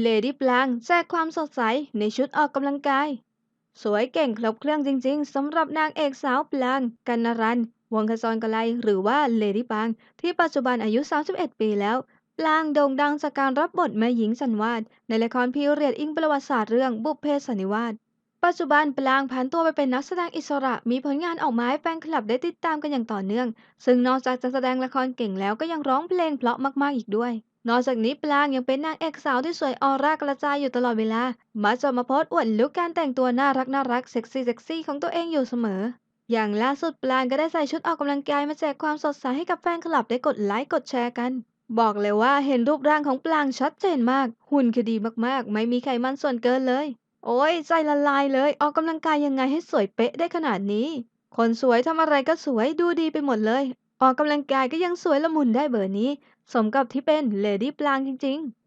เลดี้ปลางแทรกความสดใสในชุดออกกำลังกาย สวยเก่งครบเครื่องจริงๆสำหรับนางเอกสาวปลางกันนรันวงคจรกไลหรือว่าเลดี้ปาง ที่ปัจจุบันอายุ 31 ปีแล้วปลางโด่งดังจากการรับบทแม่หญิงสันวาดในละครพีเรียดอิงประวัติศาสตร์เรื่องบุพเพสันนิวาสปัจจุบันปลางผันตัวไปเป็นนักแสดงอิสระ มีผลงานออกมาให้แฟนคลับได้ติดตามกันอย่างต่อเนื่อง ซึ่งนอกจากจะแสดงละครเก่งแล้วก็ยังร้องเพลงเพราะมากๆอีกด้วย นอกจากนี้ปลางยังเป็นนางเอกสาวที่สวยออร่ากระจายอยู่ตลอดเวลา มักจะมาโพสอวดลุคการแต่งตัวน่ารักน่ารักเซ็กซี่เซ็กซี่ของตัวเองอยู่เสมอ อย่างล่าสุดปลางก็ได้ใส่ชุดออกกำลังกายมาแจกความสดใสให้กับแฟนคลับได้กดไลค์กดแชร์กัน บอกเลยว่าเห็นรูปร่างของปลางชัดเจนมาก หุ่นคือดีมากๆ ไม่มีไขมันส่วนเกินเลย โอ้ยใจละลายเลย ออกกำลังกายยังไงให้สวยเป๊ะได้ขนาดนี้ คนสวยทำอะไรก็สวยดูดีไปหมดเลย ออกกำลังกายก็ยังสวยละมุนได้เบอร์นี้ สมกับที่เป็นเลดี้ปลางจริง ๆ